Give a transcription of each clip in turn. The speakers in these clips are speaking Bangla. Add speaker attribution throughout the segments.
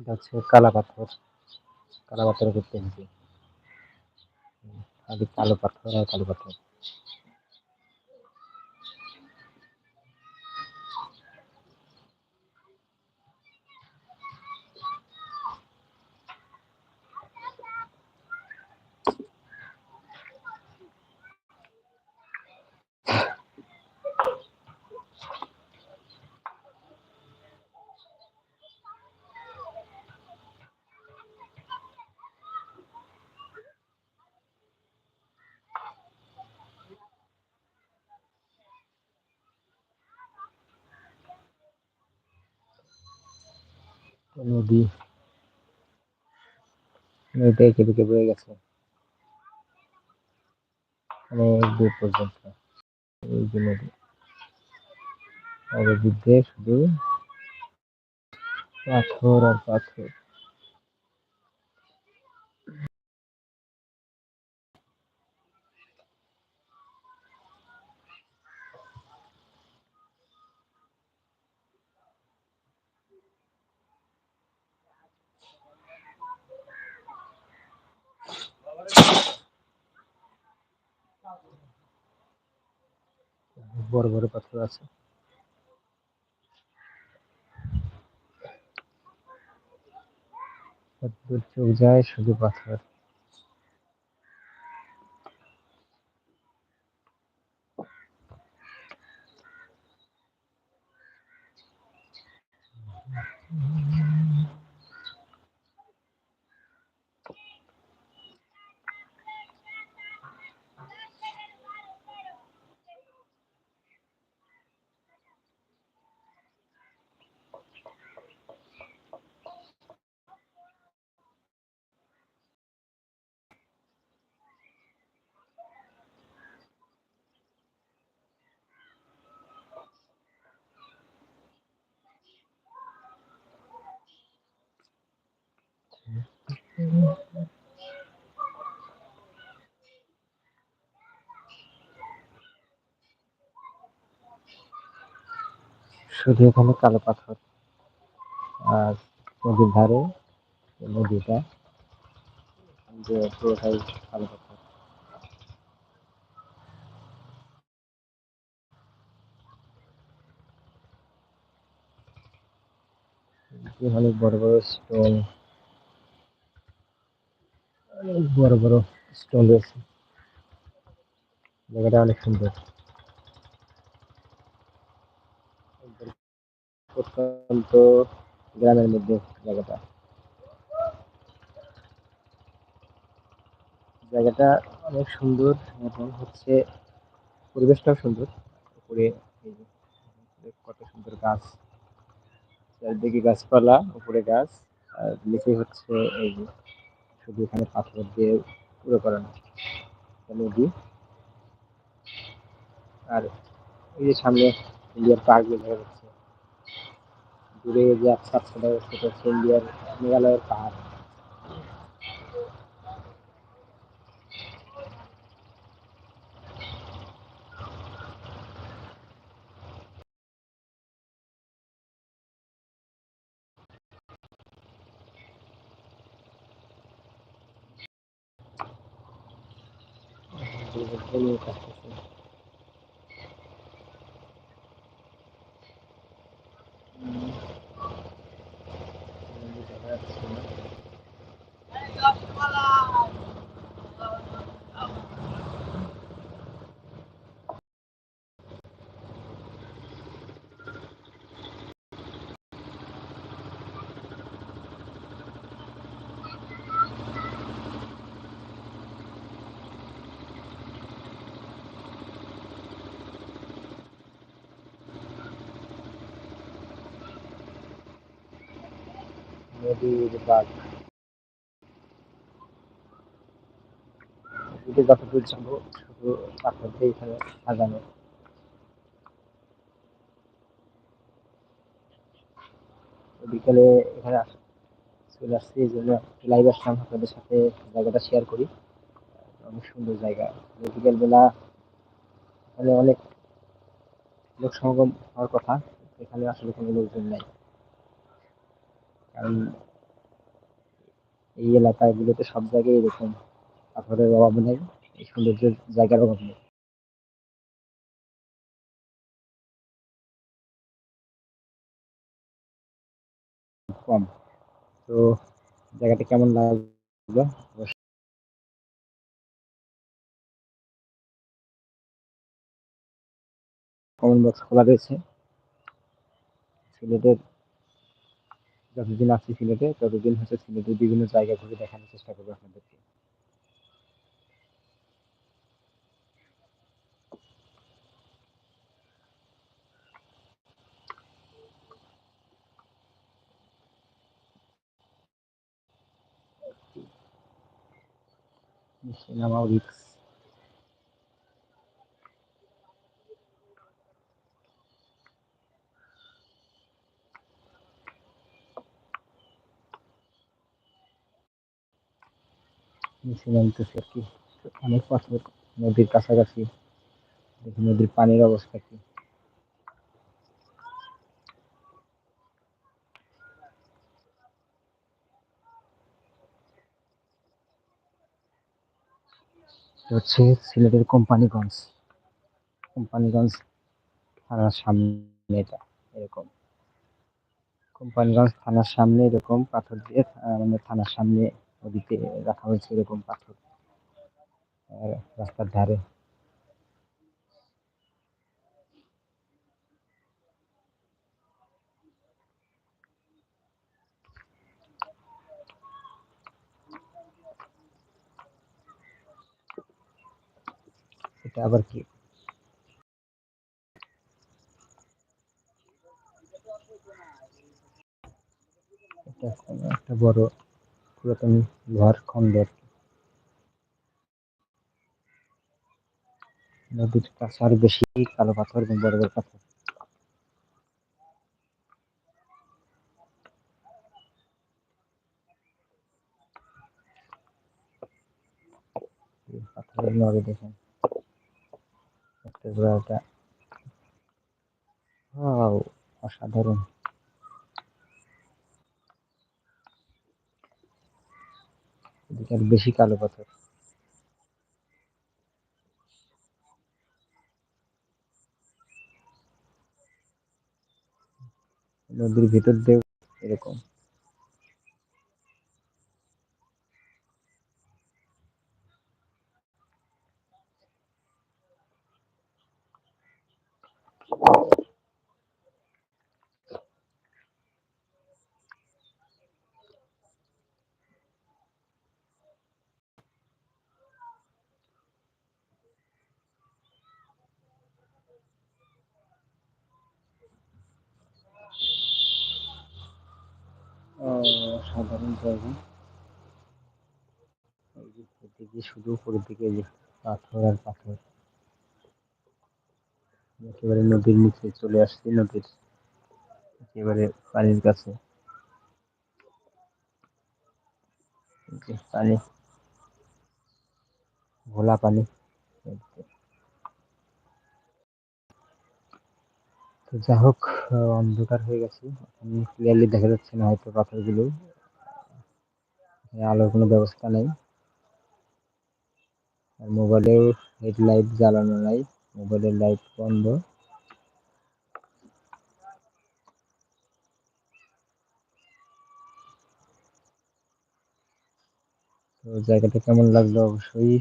Speaker 1: এটা হচ্ছে কালা পাথর কালা পাথর করতে হবে আগে কালো পাথর আর কালো পাথর। নদী। এঁকে বেঁকে বয়ে গেছে। অনেক দূর পর্যন্ত। এই যে নদী। আর এদিক শুধু পাথর আর পাথর। বড় বড় পাথর আছে। চোখ যায় শুধু পাথর। শুধু এখানে কালো পাথর আর নদীর ধারে নদীটা, যে পুরোটাই কালো পাথর। অনেক বড় বড় স্টোন বড় বড় স্টোন রয়েছে। জায়গাটা অনেক সুন্দর। গ্রামের মধ্যে জায়গাটা। জায়গাটা অনেক সুন্দর এবং হচ্ছে পরিবেশটাও সুন্দর। উপরে কত সুন্দর গাছ। চারিদিকে গাছপালা, উপরে গাছ, আর নিচে হচ্ছে এই যে শুধু এখানে পাথর দিয়ে পুরো করানো নদী আর এই যে সামনে ইন্ডিয়ার পার্ক দেখা যাচ্ছে। দূরে যে আচ্ছা সেটা হচ্ছে ইন্ডিয়ার মেঘালয়ের পাহাড় দুর্গন্ধ কাজ করছে দেখা যাচ্ছে না নদীর বাঘ নদীতে যতদূর যাব শুধু পাথর দিয়ে সাজানো বিকেলে এখানে চলে আসছি এই জন্য লাইভ আসলাম আপনাদের সাথে জায়গাটা শেয়ার করি। অনেক সুন্দর জায়গা। বিকেল বেলা এখানে অনেক লোক সমাগম হওয়ার কথা। এখানে আসলে কোনো লোকজন নাই। কারণ এই এলাকাগুলোতে সব জায়গায় এরকম পাথরের অভাব নেই, এই সৌন্দর্যের জায়গার অভাব নেই। কম। তো জায়গাটা কেমন লাগল? কমেন্ট বক্স খোলা রয়েছে। সিলেটের যতদিন আছি সিলেটে, ততদিন হচ্ছে সিলেটের বিভিন্ন জায়গা ঘুরে দেখানোর চেষ্টা করব আপনাদেরকে। সিনেমা রিক্স আর কি। অনেক পাথর নদীর কাছাকাছি, দেখি নদীর পানির অবস্থা কি। হচ্ছে সিলেটের কোম্পানিগঞ্জ। কোম্পানিগঞ্জ থানার সামনে এটা, এরকম। কোম্পানিগঞ্জ থানার সামনে এরকম পাথর দিয়ে মানে থানার সামনে নদীতে রাখা হয়েছে এরকম পাথর আর রাস্তার ধারে। এটা আবার কি? একটা বড় পুরাতন লোহার খন্ডের নদীর কাছে আরও বেশি কালো পাথর এবং বড় বড় পাথর। অসাধারণ। আর বেশি কালো পাথর। নদীর ভিতর দিয়ে এরকম। সাধারণ জায়গা। এদিকে শুধু উপরের দিকে যে পাথর আর পাথর। একেবারে নদীর নিচে চলে আসছি, নদীর একেবারে পানির কাছে। পানি, ঘোলা পানি। তো যাই হোক, অন্ধকার হয়ে গেছে। ক্লিয়ারলি দেখা যাচ্ছে না হয়তো পাথরগুলো। আলোর কোনো ব্যবস্থা নেই। আর মোবাইলেও হেডলাইট জ্বালানো নাই। মোবাইলের লাইট বন্ধ। তো জায়গাটা কেমন লাগল অবশ্যই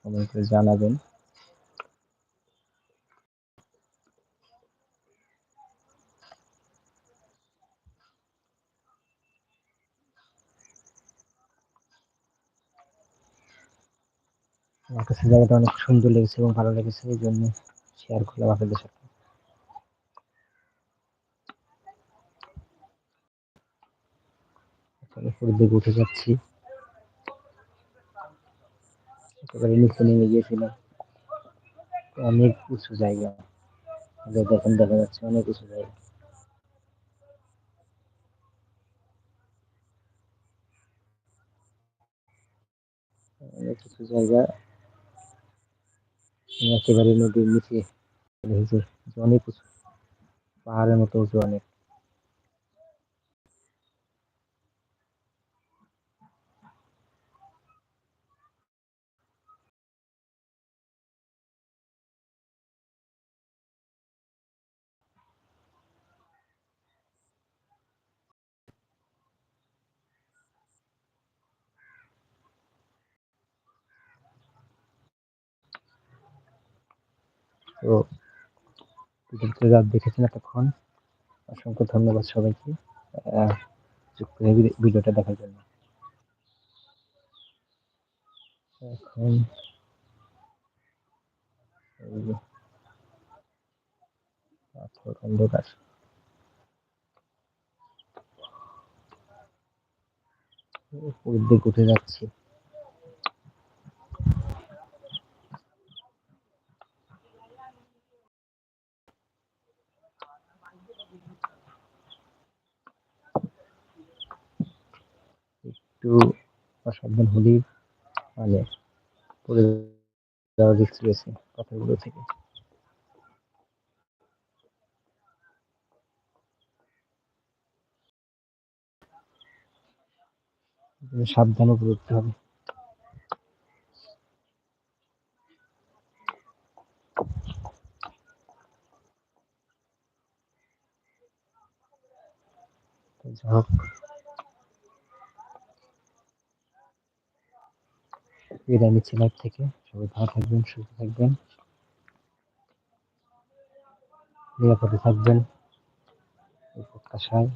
Speaker 1: কমেন্ট করে জানাবেন। আমার কাছে জায়গাটা অনেক সুন্দর লেগেছে এবং ভালো লেগেছে, এই জন্য শেয়ার করলাম আপনাদের সাথে। উপরের দিকে উঠে যাচ্ছি। একেবারে নিচে নেমে গিয়েছিলাম। অনেক উঁচু জায়গা। দেখেন দেখা যাচ্ছে অনেক উঁচু জায়গা। অনেক উঁচু জায়গা। একেবারে নদীর নিচে অনেক উঁচু পাহাড়ের মতো উঁচু অনেক। তো ভিডিওতে রাত দেখেছেন এতক্ষণ। অসংখ্য ধন্যবাদ সবাইকে যুক্ত ভিডিওটা দেখার জন্য। এখন অন্ধকার। উপরের দিকে উঠে যাচ্ছি। একটু অসাবধান হলেই মানে পড়ে যাওয়ার রিস্ক রয়েছে পাথরগুলো থেকে। সাবধানে উঠতে হবে। তো যাই হোক বিদায় নিচ্ছি লাইভ থেকে। সবাই ভালো থাকবেন সুস্থ থাকবেন। নিরাপদে থাকবেন। এই প্রত্যাশায়